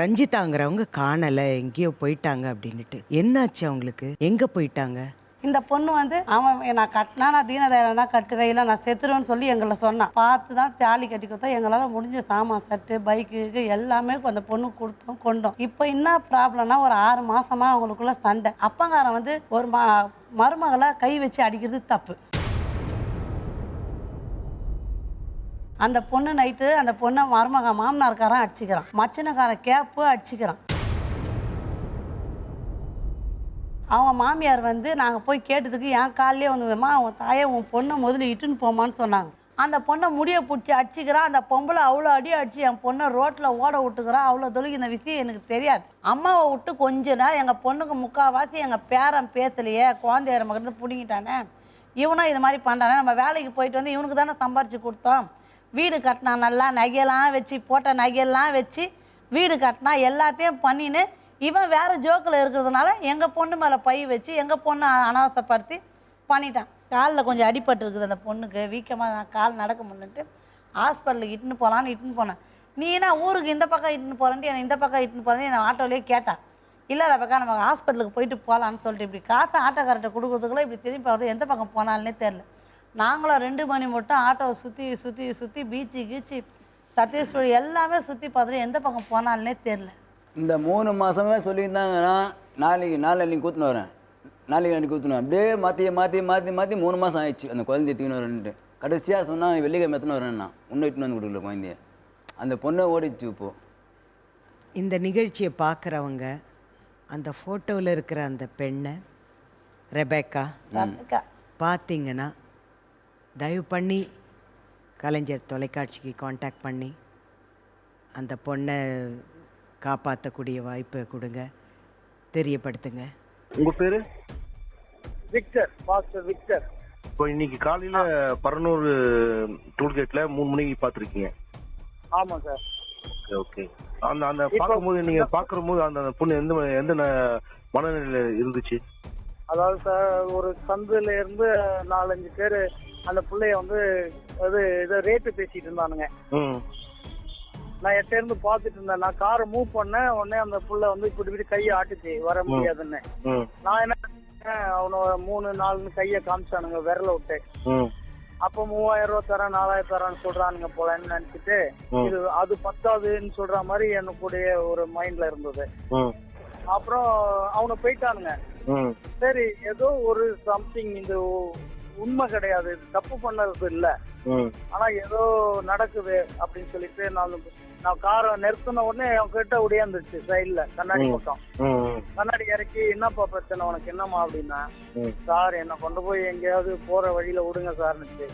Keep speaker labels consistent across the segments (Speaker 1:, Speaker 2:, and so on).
Speaker 1: ரஞ்சிதாங்கிறவங்க காணலை எங்கேயோ போயிட்டாங்க அப்படின்ட்டு என்னாச்சு அவங்களுக்கு? எங்கே போயிட்டாங்க?
Speaker 2: இந்த பொண்ணு வந்து அவன் நான் கட்டினா நான் தீனதயாரம் தான் கட்டுவேன் இல்லை நான் செத்துருவேன்னு சொல்லி எங்களை சொன்னான் பார்த்து தான் தாலி கட்டி கொடுத்தோம். எங்களால் முடிஞ்ச சாமான் சட்டு பைக்கு எல்லாமே அந்த பொண்ணு கொடுத்தோம் கொண்டோம். இப்போ என்ன ப்ராப்ளம்னா ஒரு ஆறு மாதமாக அவங்களுக்குள்ள சண்டை. அப்பங்காரன் வந்து ஒரு மருமகளை கை வச்சு அடிக்கிறது தப்பு. அந்த பொண்ணு நைட்டு அந்த பொண்ணை மருமக மாமனார்காரன் அடிச்சுக்கிறான். மச்சனக்காரன் கேப்பு அடிச்சுக்கிறான். அவங்க மாமியார் வந்து நாங்கள் போய் கேட்டதுக்கு என் காலிலே வந்து அவன் உன் தாயை உன் பொண்ணை முதல்ல இட்டுன்னு போமான்னு சொன்னாங்க. அந்த பொண்ணை முடியை பிடிச்சி அடிச்சுக்கிறான். அந்த பொம்பளை அவ்வளோ அடி அடிச்சு என் பொண்ணை ரோட்டில் ஓட விட்டுக்கிறான். அவ்வளோ தொலைக்கு இந்த விஷயம் எனக்கு தெரியாது. அம்மாவை விட்டு கொஞ்ச நேரம் எங்கள் பொண்ணுக்கு முக்கால்வாசி எங்கள் பேரன் பேசலையே குழந்தைய மகிழ்ந்து பிடிங்கிட்டானே. இவனும் இது மாதிரி பண்ணுறானே நம்ம வேலைக்கு போயிட்டு வந்து இவனுக்கு தானே சம்பாரிச்சு கொடுத்தோம். வீடு கட்டினா நல்லா நகையெல்லாம் வச்சு போட்ட நகையெல்லாம் வச்சு வீடு கட்டினா எல்லாத்தையும் பண்ணின்னு இவன் வேறு ஜோக்கில் இருக்கிறதுனால எங்கள் பொண்ணு மேலே பை வச்சு எங்கள் பொண்ணை அனாவசப்படுத்தி பண்ணிட்டான். காலில் கொஞ்சம் அடிபட்டு இருக்குது அந்த பொண்ணுக்கு. வீக்கமாக நான் கால் நடக்க முடியலன்ட்டு ஹாஸ்பிட்டலுக்கு இட்டுன்னு போகலான்னு இட்டுன்னு போனேன். நீ என்ன ஊருக்கு இந்த பக்கம் இட்டுன்னு போகிறேன்ட்டு என்னை இந்த பக்கம் இட்டுன்னு போகிறேன்னு என்னை ஆட்டோலேயே கேட்டான் இல்லை பக்கம் நம்ம ஹாஸ்பிட்டலுக்கு போயிட்டு போகலான்னு சொல்லிட்டு இப்படி காசை ஆட்டோக்காரர்கிட்ட கொடுக்குறதுக்குள்ள இப்படி திரும்பி பார்த்து எந்த பக்கம் போனாலுன்னே தெரில நாங்களும் ரெண்டு மணி மட்டும் ஆட்டோவை சுற்றி சுற்றி சுற்றி பீச்சு கீச்சு சத்தீஸ்வரி எல்லாமே சுற்றி பார்த்துட்டு எந்த பக்கம் போனாலுன்னே தெரில
Speaker 3: இந்த மூணு மாதமே சொல்லியிருந்தாங்கன்னா நாளைக்கு நாளைக்கு கூத்துன்னு வரேன். நாளைக்கு நாளைக்கு கூத்துன்னு அப்படியே மாற்றி மாற்றி மாற்றி மாற்றி மூணு மாதம் ஆயிடுச்சு. அந்த குழந்தைய தூக்கின்னு வரேன்ட்டு. கடைசியாக சொன்னால் வெள்ளிக்கிழமை எத்தனை வரேன்னா? இன்னும் இட்டுன்னு வந்து கொடுக்கல குழந்தைய. அந்த பொண்ணை ஓடிச்சு இப்போது
Speaker 1: இந்த நிகழ்ச்சியை பார்க்குறவங்க அந்த ஃபோட்டோவில் இருக்கிற அந்த பெண்ணை ரெபேக்கா
Speaker 2: ரபக்கா.
Speaker 1: பார்த்தீங்கன்னா தயவு பண்ணி கலைஞர் தொலைக்காட்சிக்கு காண்டாக்ட் பண்ணி அந்த பொண்ணை காப்பாற்றக்கூடிய வாய்ப்பை கொடுங்க. தெரியப்படுத்துங்க.
Speaker 4: உங்க பேரு?
Speaker 5: Victor pastor Victor.
Speaker 4: இப்போ இன்னைக்கு காலையில பரனூர் டோல்கேட்ல மூணு மணிக்கு பாத்திருக்கீங்க.
Speaker 5: ஆமாம் சார்.
Speaker 4: Okay okay. அந்த அந்த பார்க்கும்போது நீங்க பாக்கும்போது அந்த அந்த பொண்ணு எந்த எந்த ந- மனநிலையில இருந்துச்சு?
Speaker 5: அதாவது சார் ஒரு சந்துல இருந்து நாலஞ்சு பேர் அந்த பிள்ளைய வந்து அது இதை ரேட்டு பேசிட்டு இருந்தானுங்க. நான் எட்ட இருந்து பார்த்துட்டு இருந்தேன். நான் காரை மூவ் பண்ணேன். உடனே அந்த புள்ள வந்து இப்படி இப்படி கையை ஆட்டுச்சு. வர முடியாதுன்னு. நான் என்ன பண்ணேன், அவனை மூணு நாலுன்னு கையை காமிச்சானுங்க விரல விட்டு. அப்போ மூவாயிரம் ரூபா தரேன் நாலாயிரம் தரேன்னு சொல்றானுங்க போலன்னு நினைச்சிட்டு. இது அது பத்தாதுன்னு சொல்ற மாதிரி எனக்குடைய ஒரு மைண்ட்ல இருந்தது. அப்புறம் அவனை போயிட்டானுங்க. சரி ஏதோ ஒரு சம்திங் இந்த உண்மை கிடையாது. தப்பு பண்ணது இல்ல. ஆனா ஏதோ நடக்குது அப்படின்னு சொல்லிட்டு நான் நான் காரை நிறுத்தின உடனே அவன் கிட்ட ஒடியாந்துச்சு சைட்ல கண்ணாடி. பக்கம். கண்ணாடி இறக்கி என்னப்பா பிரச்சனை? உனக்கு என்னம்மா? அப்படின்னா. சார் என்னை கொண்டு போய் எங்கேயாவது போற வழியில விடுங்க சார்னுச்சு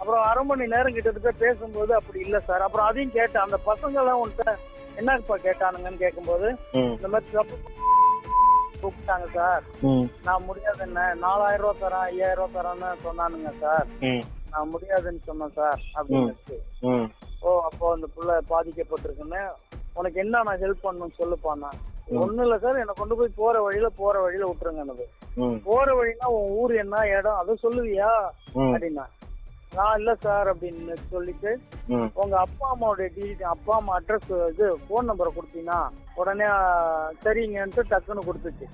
Speaker 5: அப்புறம் அரை மணி நேரம் கிட்டத்தட்ட பேசும்போது அப்படி இல்ல சார். அப்புறம் அதையும் கேட்டேன். அந்த பசங்க எல்லாம் உன்கிட்ட என்னப்பா கேட்டானுங்கன்னு? கேட்கும்போது இந்த மாதிரி தப்பு கூப்பிட்டாங்க சார். நான் முடியாது என்ன? நாலாயிரம் ரூபா தரேன் ஐயாயிரம் ரூபா தரேன்னு சொன்னானுங்க சார். நான் முடியாதுன்னு சொன்னேன் சார் அப்படின்னு ஓ அப்போ அந்த புள்ள பாதிக்கப்பட்டிருக்குன்னு உனக்கு என்ன நான் ஹெல்ப் பண்ணணும்னு சொல்லுப்பாண்ணா ஒண்ணும் இல்ல சார் என்னை கொண்டு போய் போற வழியில போற வழியில விட்டுருங்க எனக்கு போற வழினா உன் ஊர் என்ன இடம் அதை சொல்லுவியா? அப்படின்னா. நான் இல்ல சார் அப்படின்னு சொல்லிட்டு உங்க அப்பா அம்மாவோட டீட்டெயில் அப்பா அம்மா அட்ரஸ் இது ஃபோன் நம்பரை கொடுத்தீங்கன்னா உடனே சரிங்கன்ட்டு டக்குன்னு கொடுத்துச்சு.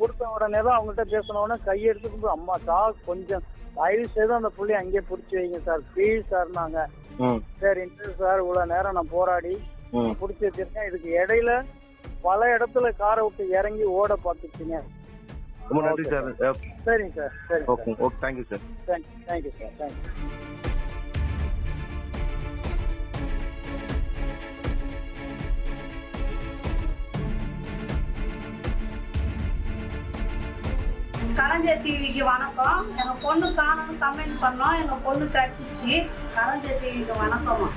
Speaker 5: கொடுத்த உடனே தான் அவங்ககிட்ட பேசின உடனே கையெடுத்து அம்மா சார் கொஞ்சம் தயவு செய்து அந்த புள்ளைய அங்கேயே பிடிச்சி வைங்க சார் ப்ளீஸ் சார் நாங்க
Speaker 4: ம்.
Speaker 5: சரின்ட்டு சார் இவ்வளவு நேரம் நான் போராடி பிடிச்சி வச்சிருக்கேன். இதுக்கு இடையில பல இடத்துல காரை விட்டு இறங்கி ஓட பார்த்துச்சுங்க.
Speaker 4: ரொம்ப நன்றி சார்.
Speaker 5: சரிங்க சார் சரி.
Speaker 4: Okay okay thank you sir.
Speaker 5: Thank you thank you sir thank you
Speaker 2: கரஞ்சர் டிவிக்கு வணக்கம். எங்க பொண்ணு காணணும் கமெண்ட் பண்ணோம் எங்க பொண்ணு கடிச்சிச்சு. கரஞ்சர் டிவிக்கு வணக்கம்மா.